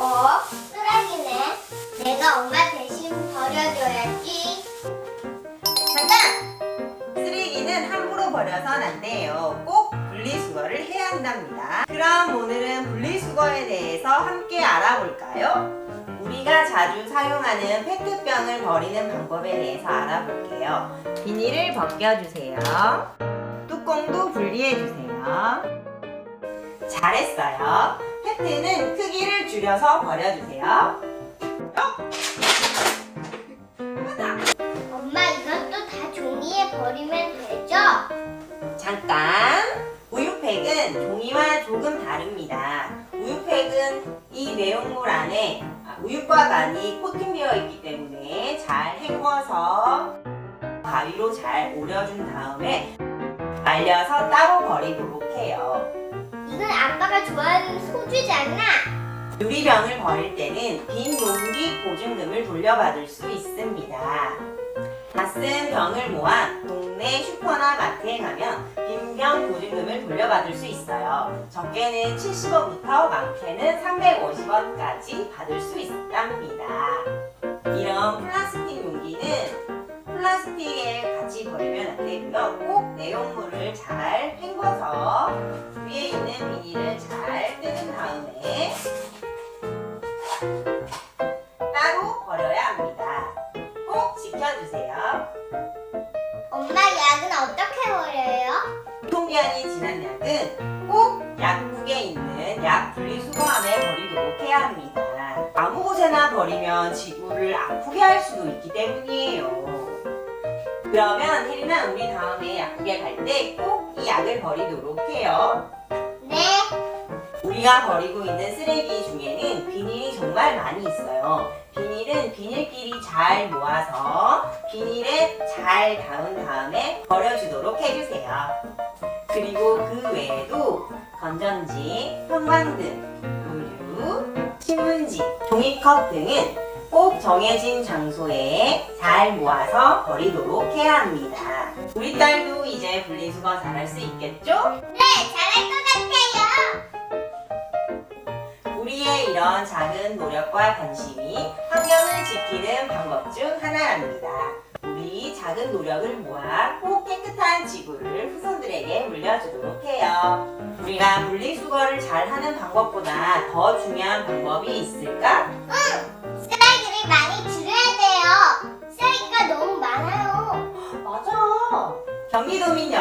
어? 쓰레기네. 내가 엄마 대신 버려줘야지. 잠깐! 쓰레기는 함부로 버려선 안 돼요. 꼭 분리수거를 해야 한답니다. 그럼 오늘은 분리수거에 대해서 함께 알아볼까요? 우리가 자주 사용하는 페트병을 버리는 방법에 대해서 알아볼게요. 비닐을 벗겨주세요. 뚜껑도 분리해주세요. 잘했어요. 페트는 크기를 줄여서 버려주세요. 엄마 이것도 다 종이에 버리면 되죠? 잠깐 우유팩은 종이와 조금 다릅니다. 우유팩은 이 내용물 안에 아, 우유과 간이 코팅되어 있기 때문에 잘 헹궈서 가위로 잘 오려준 다음에 말려서 따로 버리도록 해요. 이건 아빠가 좋아하는 않나? 유리병을 버릴 때는 빈 용기 보증금을 돌려받을 수 있습니다. 다쓴 병을 모아 동네 슈퍼나 마트에 가면 빈병 보증금을 돌려받을 수 있어요. 적게는 70원부터 많게는 350원까지 받을 수 있답니다. 플라스틱에 같이 버리면 안 되고요. 꼭 내용물을 잘 헹궈서 위에 있는 비닐을 잘 뜯은 다음에 따로 버려야 합니다. 꼭 지켜주세요. 엄마 약은 어떻게 버려요? 유통기한이 지난 약은 꼭 약국에 있는 약 분리수거함에 버리도록 해야 합니다. 아무 곳에나 버리면 지구를 아프게 할 수도 있기 때문이에요. 그러면 혜린아 우리 다음에 약국에 갈 때 꼭 이 약을 버리도록 해요. 네. 우리가 버리고 있는 쓰레기 중에는 비닐이 정말 많이 있어요. 비닐은 비닐끼리 잘 모아서 비닐에 잘 닿은 다음에 버려주도록 해주세요. 그리고 그 외에도 건전지, 형광등, 의류, 신문지, 종이컵 등은 꼭 정해진 장소에 잘 모아서 버리도록 해야 합니다. 우리 딸도 이제 분리수거 잘할 수 있겠죠? 네, 잘할 것 같아요. 우리의 이런 작은 노력과 관심이 환경을 지키는 방법 중 하나랍니다. 우리 작은 노력을 모아 꼭 깨끗한 지구를 후손들에게 물려주도록 해요. 우리가 분리수거를 잘 하는 방법보다 더 중요한 방법이 있을까? 쓰 쓰레